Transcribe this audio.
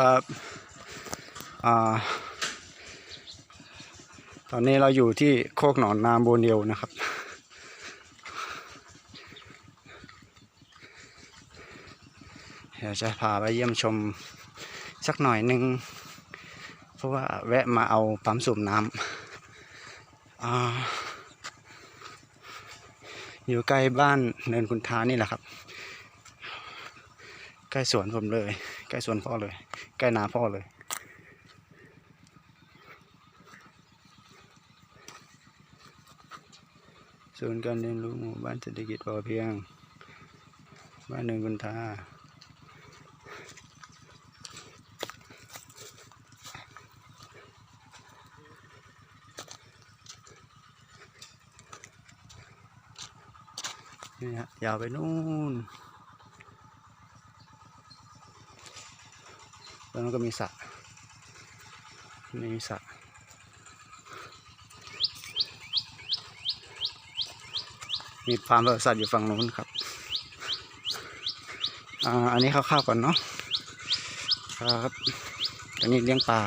ครับอ่าตอนนี้เราอยู่ที่โคกหนอนนามโบเนียวนะครับ เดี๋ยวจะพาไปเยี่ยมชมสักหน่อยหนึ่งเพราะว่าแวะมาเอาปั๊มสูบน้ำออยู่ใกล้บ้านเนินคุณทานี่แหละครับ ใกล้สวนผมเลย ใกล้สวนพ่อเลย ใกล้นาพ่อเลย ศูนย์การเรียนรู้หมู่บ้านเศรษฐกิจพอเพียง บ้านเนินคุณทานี่ฮะยาวไปนู่น แล้วมันก็มีสระนี่มีสระมีฟาร์มสัตว์อยู่ฝั่งนู้นครับอ่าอันนี้คร่าวๆก่อนเนาะครับอันนี้เลี้ยงปลา